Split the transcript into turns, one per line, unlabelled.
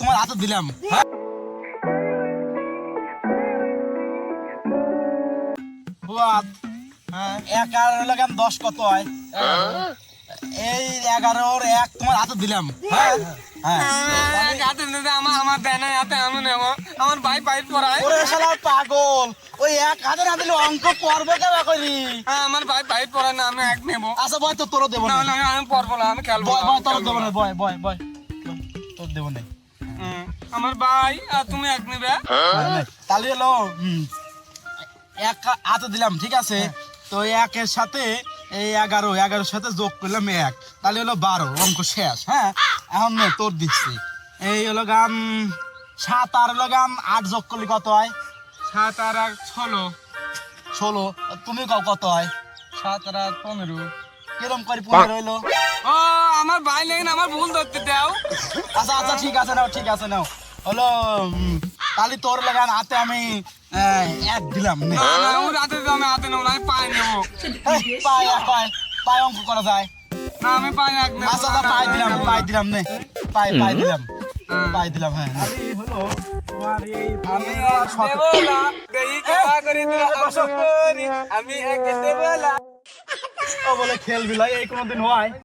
তোমার হাতে দিলাম। হ্যাঁ?
হ্যাঁ
দশ কত হয়? এই এগারোর এক তোমার হাতে দিলাম। হ্যাঁ?
আমার ভাই পাইপ পড়ায়
ওরে পাগল ওই এক হাতে না দিলে অঙ্ক পড়বে কেবা করি?
আমার ভাই পাইপ পড়ায় না আমি এক নেব।
আচ্ছা বয় তো তোরও দেবো
না। আমি পড়ব না আমি খেলব
তোর দেবো
না।
বয় বয় বয় তোর দেবো না।
আমার ভাই আর তুমি এক নেবে।
তাহলে হলো এক হাতে দিলাম ঠিক আছে? তো একের সাথে এই এগারো এগারোর সাথে যোগ করলাম এক। তাহলে হলো বারো অঙ্ক শেষ হ্যাঁ? এখন নে তোর দিচ্ছি। এই হলো গান সাত আর হলো গান আট যোগ করলে কত হয়?
সাত আর এক ষোলো।
ষোলো। তুমি কত হয়?
সাত আর এক পনেরো।
কিরম করে পনেরো হইল?
ও আমার ভাই লেগে আমার ভুল ধরতে দাও।
আচ্ছা আচ্ছা ঠিক আছে নাও ঠিক আছে নাও। হলো তাহলে তোর লাগান হাতে আমি এক দিলাম নে।
না না ও রাতে আমি হাতে নেব না আমি পায়ে নেব।
পায় পায় পায় অঙ্ক করা যায়।
না আমি পায়ে এক নেব
আচ্ছা আচ্ছা পাই দিলাম পাই দিলাম নে। পাই পাই দিলাম
হ্যাঁ।
দিলাম হ্যাঁ হলো
আমি না না।
ও বলে খেলবি এই কোনদিন হয়।